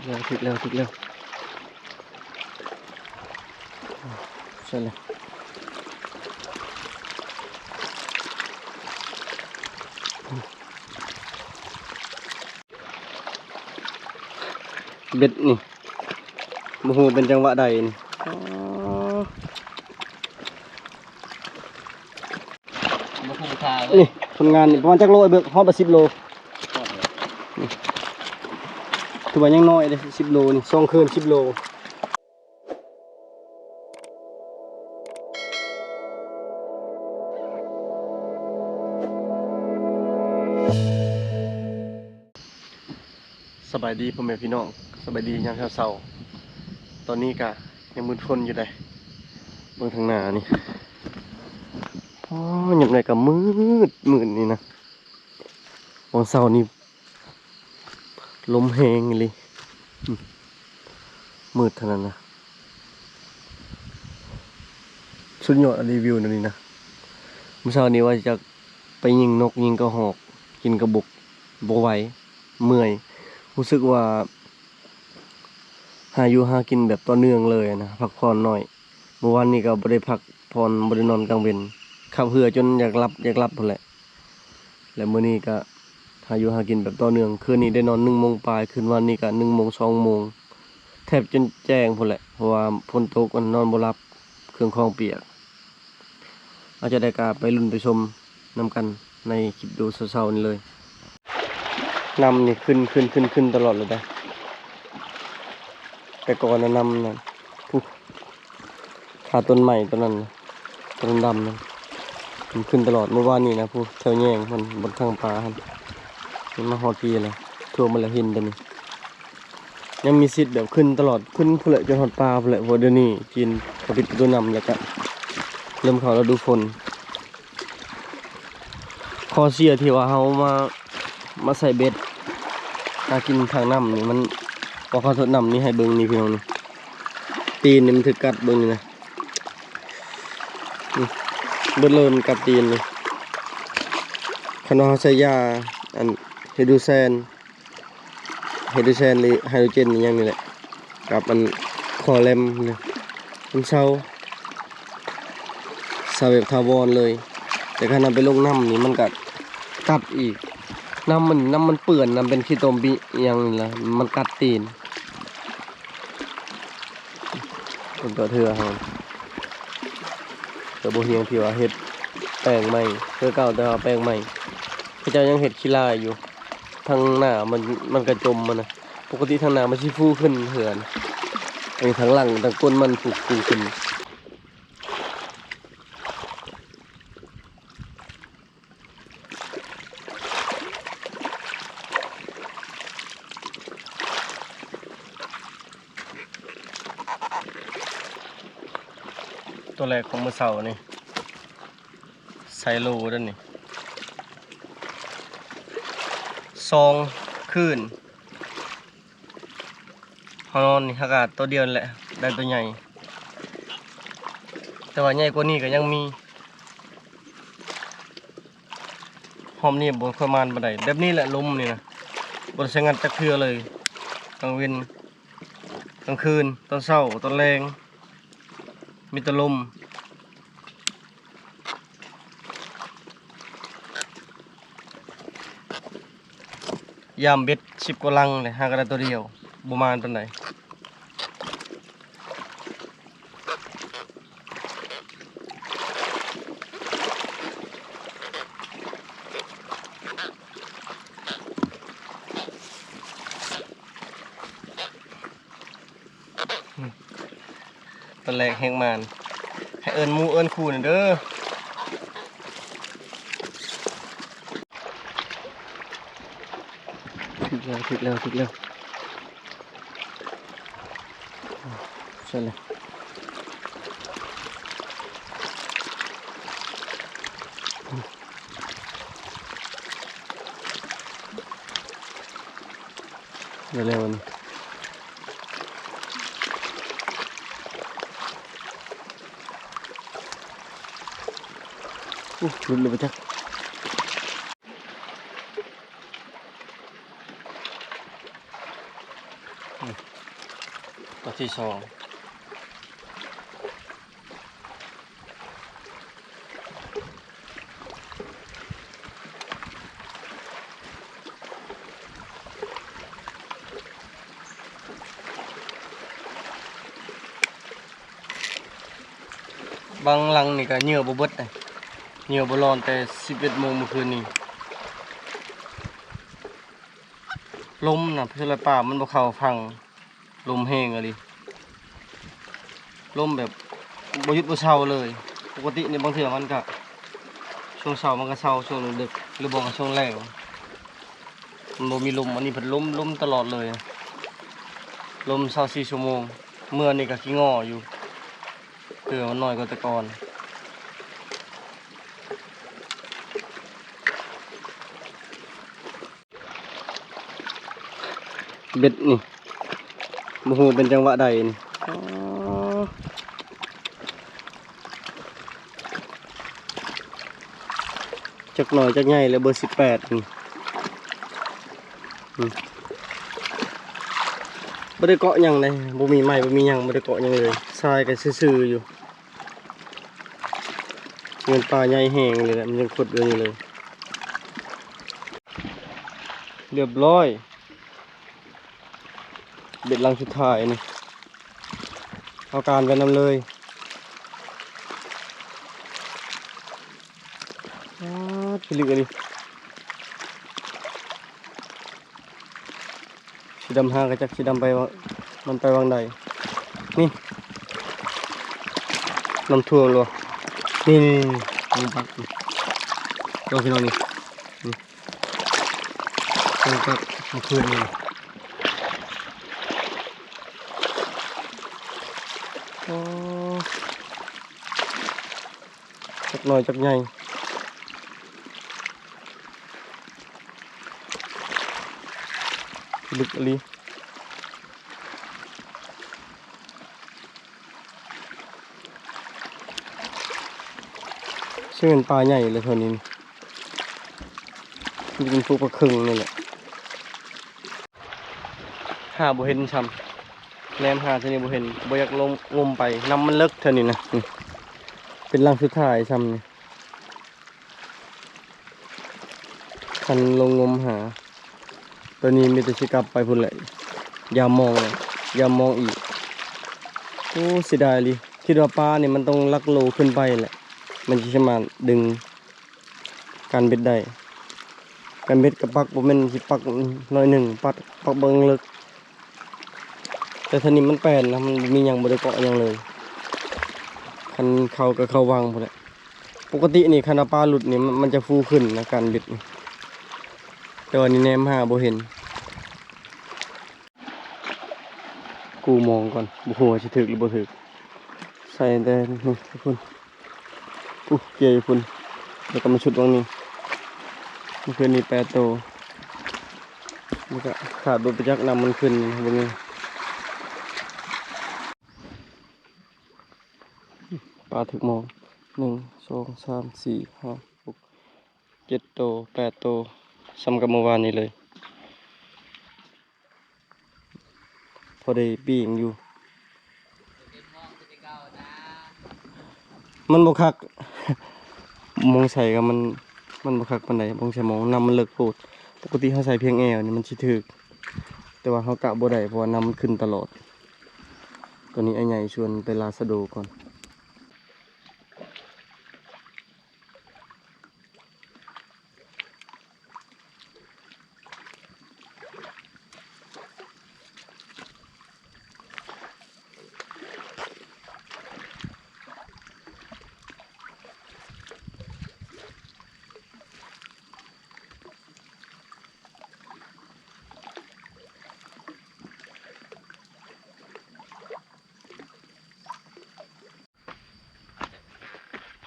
กแล้วถึกแล้วถึกแล้วใช่เลยเบ็ดนี่โมโหเป็นจังหวะใดนี่อ๋อมาคูทาเนี่ยผลงานนี่ประมาณจักโลเบิกฮอดไปสิบโล ถือว่ายังน้อยเลยสิบโลนี่สองคืนสิบโลสบายดีพ่อแม่พี่น้องสบายดียามเช้าๆตอนนี้กะยังมืดฝนอยู่เลยเบื้องทางหน้านี่อ๋อยับไหนก็มืดมืดนี่นะวันเสาร์นี่ ลมแหงเลย มืดเท่านั้นนะสุดยอดรีวิวนะนี่นะเมื่อเช้านี้ว่าจะไปยิงนกยิงกระหอก กินกระบุกโบไหวเมื่อยรู้สึกว่า หาอยู่หากินแบบต่อเนื่องเลยนะพักผ่อนหน่อยเมื่อวานนี้ก็บ่ได้พักผ่อนบ่ได้นอนกลางเวนขับเหือจนอยากหลับอยากหลับพุ่นแหละ แล้วมื้อนี้ก็าอยู่หากินแบบต่อเนื่อง คืนนี้ได้นอน1โมงปลายคืนวันนี้ก็1โมง2โมงแทบจนแจ้งพุ่นแหละ เพราะว่าฝนตกมันนอนบ่รับเครื่องคลองเปียก อาจจะได้กาไปลุ้นไปชมนํกันในคลิปดูเช้าๆนี้เลยนำนี่ขึ้นขึ้นขึ้นขึ้นตลอดเลยได้แต่ก่อนนะนำนะผู้ขาต้นใหม่ต้นนั้นต้นดำนั้นมันขึ้นตลอดเมื่อวานนี้นะผู้แถวแยงมันบนข้างปลาครับ นมาฮอดปีเลยทั่วมันละหินตัวนี้ ยังมีสิทธิ์แบบขึ้นตลอดขึ้นผู้เลยจนหอดปลาผู้เลยเพราะเดี๋ยวนี้กินกระปิดตัวนำแล้วก็เริ่มเขาเราดูฝนคอเสียที่ว่าเขามามาใส่เบ็ดหากินทางน้ำนี่มันพอเขาทดน้ำนี่ให้เบิ้งนี่พี่น้องนี่ตีนนี่มันถึกกัดเบิ้งนี่นะนี่เบิ้งเลยมันกัดตีนนี่ขนมเขาใส่ยาอัน เฮดูแซนเฮดูแซนหรือไฮโดรเจนนี่อยังนี่แหละกับมันคอแลมนี่มันเศร้าเศร้าแบบทาวรเลย แต่ขณะไปลงน้ำนี่มันกัดกัดอีก น้ำมันน้ำมันเปื่อนน้ำเป็นขี้ตมบิอหยังนี่ละมันกัดตีนเป็นตัวเถื่อครับตัวโบเฮียงที่ว่าเห็ดแปลงใหม่เพื่อเก่าแต่ว่าแปลงใหม่พระเจ้ายังเห็ดขี้ลายอยู่ ทางหน้ามันมันกระจมมันนะปกติทางหน้ามันชิฟูขึ้นเหือนไอ้ทางหลังทางก้นมันผูกฟูขึ้นตัวแรกของมือเสานี่ไซโลด้านนี่ ซองคืนฮอนอนนี่อากาศตัวเดียวแหละ ได้ตัวใหญ่ แต่ว่าใหญ่กว่านี้ก็ยังมีหอมนี่บนประมาณบันไดแบบนี้แหละลมนี่นะบนใช้งานจักเทือเลยกลางเวนกลางคืนตอนเช้าตอนแรงมีแตลม ยามเบ็ดสิบกว่าลังเลยหากระได้ตัวเดียวประมาณปานไหนตอนแรกแหงมาน ให้เอิญมูเอิญคูหน่อยเด้อ ถึกแล้วถึกแล้วถึกแล้วใช่เลยเร็วๆนี่อู้หลุดเลยไปจักอืม ที่สองบางหลังนี่ก็เหงื่อบ่เบิดเลยเหงื่อบ่ร้อนแต่11โมงเมื่อคืนนี้ลมน่ะเพื่อนป่ามันบ่เข้าฟังลมแห้งอะดิ ลมแบบบยุดบ่เช้าเลย ปกตินี่บางเทื่อมันก็ช่วงเช้ามันก็เช้าช่วงดึกหรือบ่ก็ช่วงแรงมันบ่มีลมอันนี้เพิ่นลมลมตลอดเลย ลม24ชั่วโมง เมื่อนี่ก็ขี้งออยู่เตือมันน้อยกว่าแต่ก่อนเบ็ดนี่บ่ฮู้เป็นจังหวะใดนี่อ๋อ จักหน่อยจักใหญ่เลยเบอร์สิบแปดนี่อืมบ่ได้เกาะยังเลยบ่มีไม้บ่มียังบ่ได้เกาะยังเลยทรายก็ซื่อๆอยู่เงินปลาใหญ่แห้งเลยแหละมันยังขุดอยู่นี่เลย เรียบร้อย เบ็ดลังสุดท้ายนี่เอาการไปนำเลยอ้าวไป ลึกอันนี้สีดำห้างกระจักสีดำไปมันไปวางใดนี่น้ำท่วมเลยนี่นี่นี่ปักนี่ตัวพี่น้องนี่นี่ตัก็เมื่อคืนนี่โอ้จักหน่อยจักใหญ่ ลึกอลีซึ่งเป็นปลาใหญ่เลยเท่านี้นี่เป็นพวกปลาครึ่งนี่แหละหาบ่เห็นช้ำแนมหาเท่านี้บ่เห็นบ่อยากลงงมไปน้ำมันเลิกเท่านี้นะเป็นรังสุดท้ายซ้ำนี่คันลงงมหา ตัวนี้มีแต่สิกลับไปพุ่นแหละอย่ามองเลยอย่ามองอีกโอ้เสียดายเลยคิดว่าปลาเนี่ยมันต้องลักโลขึ้นไปแหละ มันจะมาดึงการเบ็ดได้การเบ็ดกับปักบ่แม่นสิปักน้อยหนึ่งปักปักเบิงเลิกแต่ทีนี้มันแปลนนะมันมีอย่างบริเกาะหยังเลยคันเขาก็เขาวางพอแหละปกตินี่คันปลาหลุดนี่มันมันจะฟูขึ้นนะการบิดนี่ แต่วันนี้แนมหาบ่เห็น กูมองก่อนบ่ฮู้ว่าสิถึกหรือบ่ถึก ใส่แต่นี่ทุกคนอู้เกยอยู่พุ่นแล้วก็มาชุดวังนี้มื่อคืนนี้แปดโตมันก็ขาดบ่ไปจักนำมันขึ้นบ่งนี่ปลาถึกมองหนึ่งสองสามสี่ห้าหกเจ็ดโตแปดโต ซ้ำกับเมื่อวานนี้เลย พอได้ปีงอยู่ มันบกคักมองใส่กับมันมันบกคักปันใดมองใส่มองนำมันเลิกโปดปกติเขาใส่เพียงแอวนี่มันชิถึก แต่ว่าเขากะบ่ได้เพราะนำมันขึ้นตลอดตัวนี้ไอ้ใหญ่ชวนไปลาสะโดก่อน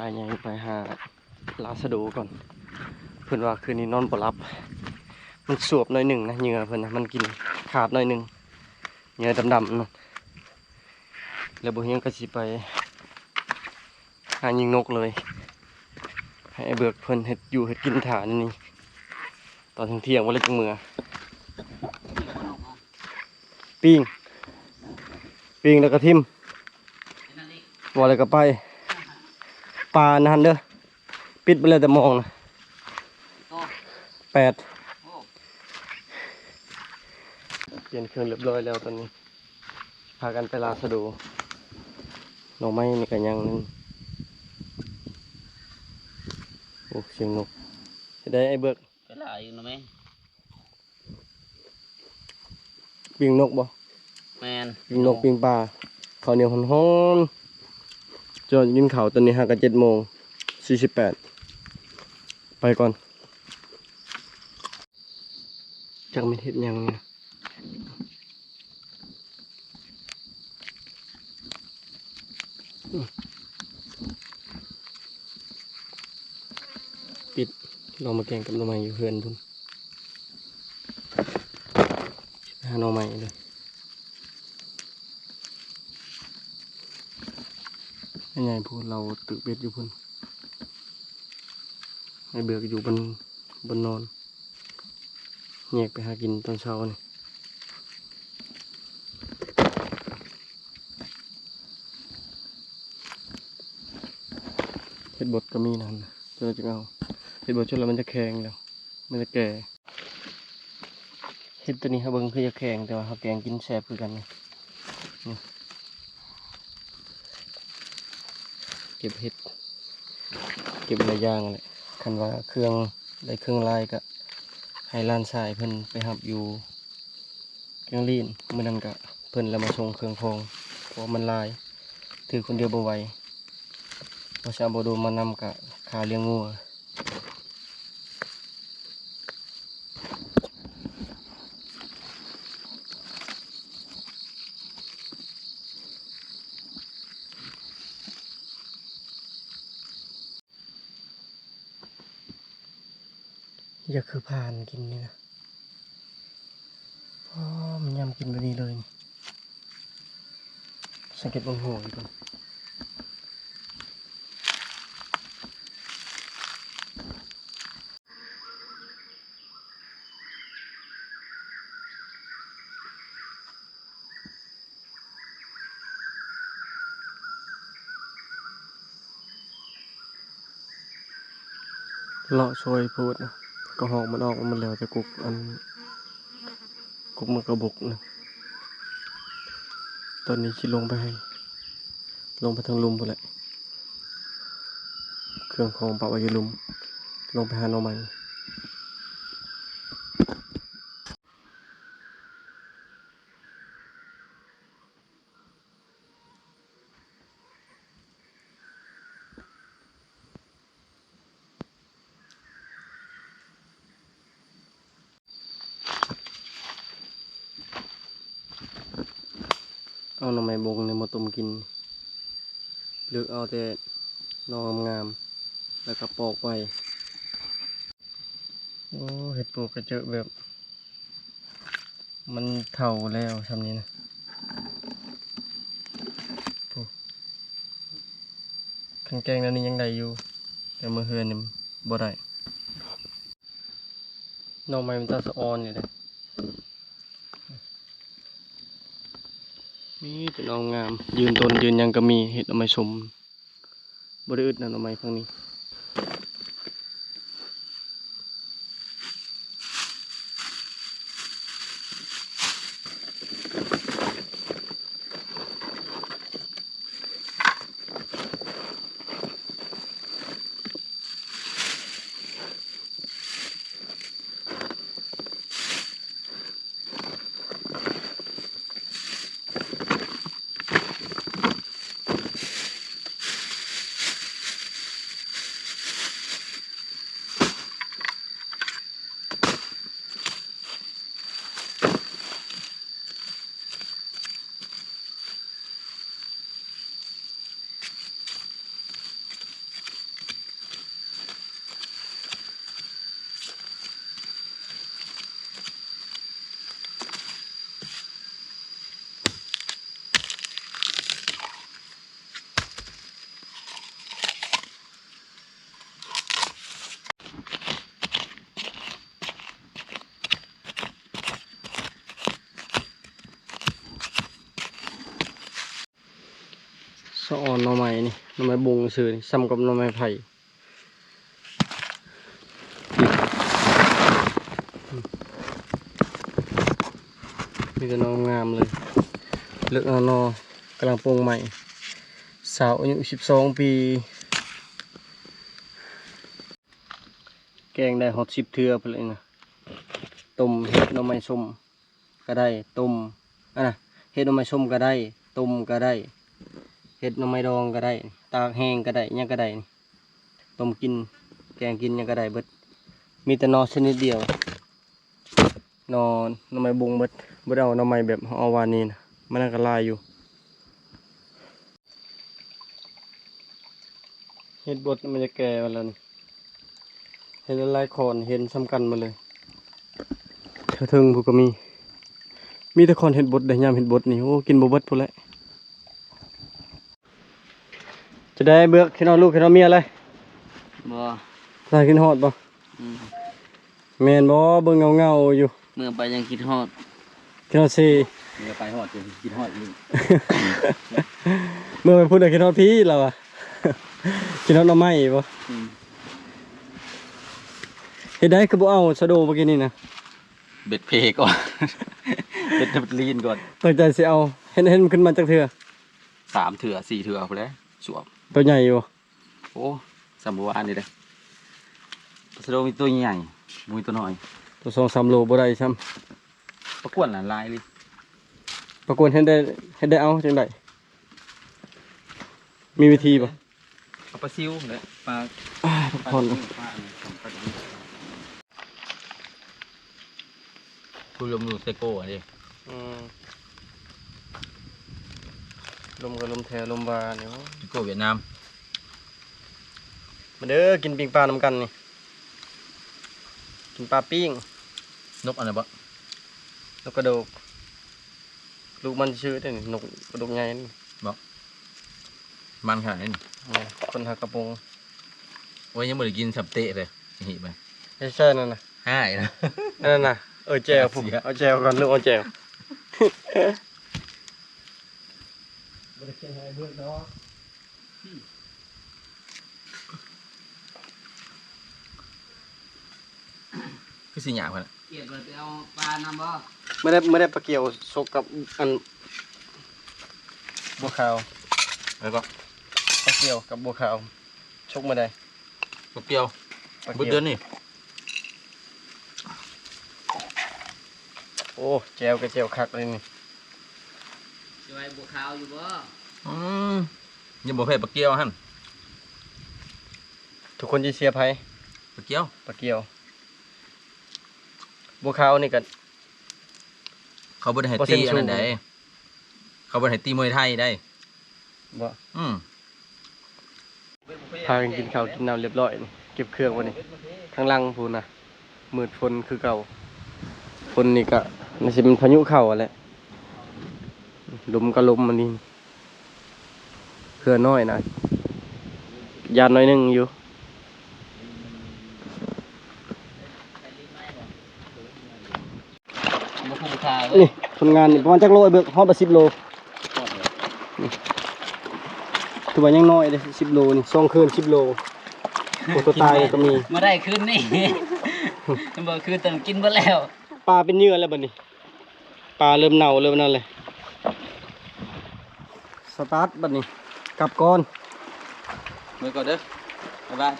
ายังไปหาลาสะดูก่อน เพื่อนว่าคืนนี้นอนบ่หลับ มันสวบหน่อยหนึ่งนะเหงื่อเพื่อนนะมันกินขาดหน่อยหนึ่งเหงื่อดำๆนะแล้วบุเฮียงก็สิไปหายิงนกเลย ให้เบิกเพิ่อนเฮ็ดอยู่เฮ็ดกินถานนี่ตอนเที่ยงวันเละจังมือปิ้งปปิงแล้วก็ทิมบ่อะไรก็ไป ปลานั่นเด้อปิดไปเลยแต่มองนะโอ้แปดโอ้เปลี่ยนเครื่องเรียบร้อยแล้วตอนนี้ พากันไปลาสะดูหน่อไม้นี่กันยังหนึงโอ้เสียงนกจะได้ไอ้เบิกก็หลายอยู่นะแม่ปิงนกบ่แมนปิงนกปิงปลาข้าวเหนียวหอนๆ จอดกินข้าตอนนี้ห้ากันเจ็ดโมงสี่สิบแปดไปก่อนจักไม่เห็ดหยังเนี่ยปิดลองมาแกงกับหน่อไม้อยู่เพื่อนพุ่นหาหน่อไม้เลย ยังไงพูดเราตึกเบ็ดอยู่พุ่นไอ้เบือกอยู่บนบนนอนแยกไปหากินตอนเช้านี่เห็ดบดก็มีนั่นน่ะเจอจะเอาเห็ดบดจนแล้วมันจะแข็งแล้ว มันจะแก่เห็ดตัวนี้ครับเบิ้งคือจะแข็งแต่ว่าเขาแกงกินแซ่บคือกันนี่นี่ เก็บเห็ด เก็บหลายอย่างเลยคันว่าเครื่องได้เครื่องลายก็ให้ล้านชายเพิ่นไปหับอยู่เครื่องลีนเมื่อนั้นก็เพิ่นแล้วมาชงเครื่องพองเพราะมันลาย ถือคนเดียวบ่ไหวเพราะชาวบโดมานำกะคาเลี้ยงงัว อย่าคือผ่านกินนี่นะพอมันยำกินแบบนี้เลย สังเกตบนหัวดีกว่าเลาะช่วยพูดนะ ก็หอกมันออกมันแล้วแต่กุกอันกุกมันกระบุกนะตอนนี้คิดลงไปให้ ลงไปทางลุมไปแหละ เครื่องของปะไว้อยู่ลุม ลงไปหาหน่อไม้ เอาหน่อไม้บงเนี่ยมาต้มกิน เลือกเอาแต่นองงาม แล้วก็ปอกไว้ โอ้เห็ดปลูกกระเจอะแบบ มันเท่าแล้วทำนี้นะขันแกงแล้วนี่ยังได้อยู่ แต่มือเฮือนนี่บ่ได้หน่อไม้มันตาสะออนอยู่เลย มีแต่น้องงาม ยืนต้นยืนยังก็มีเห็ดเอาไม้ชมบริอึดนั่นเอาไม้ฝั่งนี้ สะออนหน่อไม้นี่หน่อไม้บงซื่อนี่ซ้ำกับหน่อไม้ไผ่มีแต่น้องงามเลยเลือกเอนอกำลังปรุงใหม่ สาวอายุสิบสองปี แกงได้ฮอตสิบเทือไปเลยนะต้มเห็ดหน่อไม้ส้มก็ได้ต้มอะนะเห็ดหน่อไม้ส้มก็ได้ต้มก็ได้ เห็ดหน่อไม้ดองก็ได้ ตากแห้งก็ได้ยังก็ได้ต้มกินแกงกินยังก็ได้เบิดมีแต่นอชนิดเดียว นอหน่อไม้บุงเบิดเบิดเอาหน่อไม้แบบเอาวานีนะมันอันตรายอยู่เห็ดบดมันจะแก่มาแล้วนี่เห็ดละลายคอนเห็นสำคัญมาเลยเธอเทิงผู้ก็มี มีแต่คอนเห็ดบดได้ยามเห็ดบดนี่โอ้กินบ่เบิดพุ่นแหละจะ ได้เบือกขี้นอนลูกขี้นอนเมียอะไรบ่ลายกินฮอดบ่อืมแม่นบ่เบิ่งเงาๆอยู่ เมื่อไปยังคิดฮอดขี้นอนซีเมื่อไปฮอดจะคิดฮอดอีกเมื่อไปพูดถึงขี้นอนพี่เราอะขี้นอนหน่อไม้บ่อืมเฮ็ดได้คือบ่เอาสะโดเมื่อกี้นี่นะเบ็ดเพก่อนเบ็ดลีนก่อนตั้งใจสิเอาเห็นเห็นมันขึ้นมาจากเถื่อสามเถื่อสี่เถื่อพอแล้วสวม ตัวใหญ่อยู่โอ้สามบัวอันนี้เลยปลาสะโดมีตัวใหญ่มีตัวน้อย ตัวสองสามโลบ่ได้ซ้ประกวดหลานลายเลยำประกวดเห็นได้เห็นได้เอาจังไดมีวิธีป่ะเอาปลาซิวเนี่ยปลาพักผ่อนปลาอันนี้ของปลาดุกคุยลมดูเซโก้อันนี้ ลมกับลมแทลมบาเนี่ยเซโก้เวียดนาม มาเด้อกินปิ้งปลาน้ำกันนี่ กินปลาปิ้ง นกอะไรบ่นกกระโดก ลูกมันชื่อได้นี่นกกระโดกใหญ่นี่มันขนาดนี้นี่คนหักกระโปรงโอ้ยยังไม่ได้กินสับเตะเลยหิบไปไม่ใช่นั่นน่ะห้ายนะนั่นน่ะ เออแจวผมเสียเอาแจวก่อนลูกเอาแจว บ่ได้เขียนให้เบิดดอกคือสิหยาบขนาดเกียดไปเอาปลานำบ่ไม่ได้ไม่ได้ปลาเกี่ยวซกกับอันบัวขาวแล้วก็ปลาเกี่ยวกับบัวขาวชกมาได้กบเปรี้ยวปลาบุดเกี่เดืยอวนนี่โอ้แจวกับแจวคักเลยนี่จะ ไว้บัวขาวอยู่บ่อืมยังบ่เผ็ดปลาเกี๊ยวหั่นทุกคนจะเสียร์ไพ่ปลาเกี๊ยวปลาเกี่ยวบัวขาวนี่กันเขาบ่ได้ให้เปอร์เซ็นตีต์อันนั้นสูงได้เขาบ่ได้ให้ตีมวยไทยได้ บ่อืมพากันกินข้าวกินน้ำเรียบร้อยนี่เก็บเครื่องไว้นี่ข้างล่างพูนนะมืดฝนคือเก่าฝนนี่ก็มันสิเป็นพายุเข้าอะแหละ ลมก็ลมมันนี่เครือน้อยนะยานน้อยหนึงอยู่บัวขาวนี่คนงานนี่ประมาณจักโลไอ้เบิกฮอดไปสิบโลถือว่ายังน้อยเลยสิบโลนี่สองคืนสิบโลโอ้ตัวตายก็มีมาได้คืนนี่บ่คืนเติมกินบ่แล้วปลาเป็นเหยื่อแล้วบัดนี้ปลาเริ่มเน่าเริ่มนั่นเลย สตาร์ทบัดนี้กลับก่อนมือก่อนเด้อบ๊ายบาย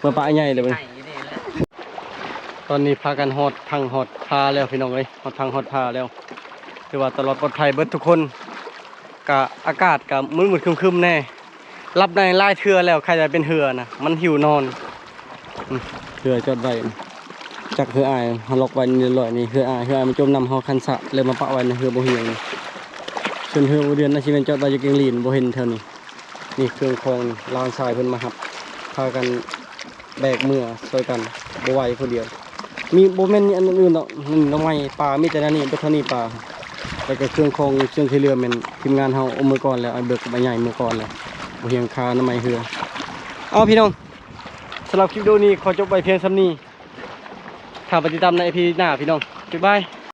เมื่อปลาใหญ่เลยบัดไห้นี้อยู่นี่แหละตอนนี้พากันหอดทางหอดพาแล้วพี่น้องเอ้ยหอดทางหอดพาแล้วถือว่าตลอดปลอดภัยเบิดทุกคนกะอากาศกะมืดมืดๆครึมๆแน่รับในไล่เทือแล้วใครจะเป็นเหือนะมันหิวนอนอืมเหือจอดไว้นะจักเหืออายเขาล็อกไว้นี่ลอยนี่เหืออายเหืออายมันจมน้ำเขาคันสะเลยมาปะไว้ในเหือบ่เหียงนี่ ส่วนเหือบ่เดือนนะชิเป็นจอดไว้อยู่เกียงลีนบ่เห็นเท่านี้นี่เครื่องคองลานทรายเพิ่นมาหับพากันแบกเมื่อช่วยกันบ่ไหวคนเดียว มีบ่แม่นอันอื่นดอกนี่น้องไม้ปลามีแต่อันนี้บ่เท่านี้ปลาแล้วก็เครื่องคองเครื่องที่เรือแม่นทีมงานเฮาเอามือก่อนแล้วเอาเบิกใบใหญ่มือก่อนแล้วบ่เฮียงคาน้ำไม้เหือเอาพี่น้องสำหรับคลิปวิดีโอนี้ขอจบไปเพียงสำนี้ถ้าปฏิดตามในพีหน้าพี่น้องบ๊ายบาย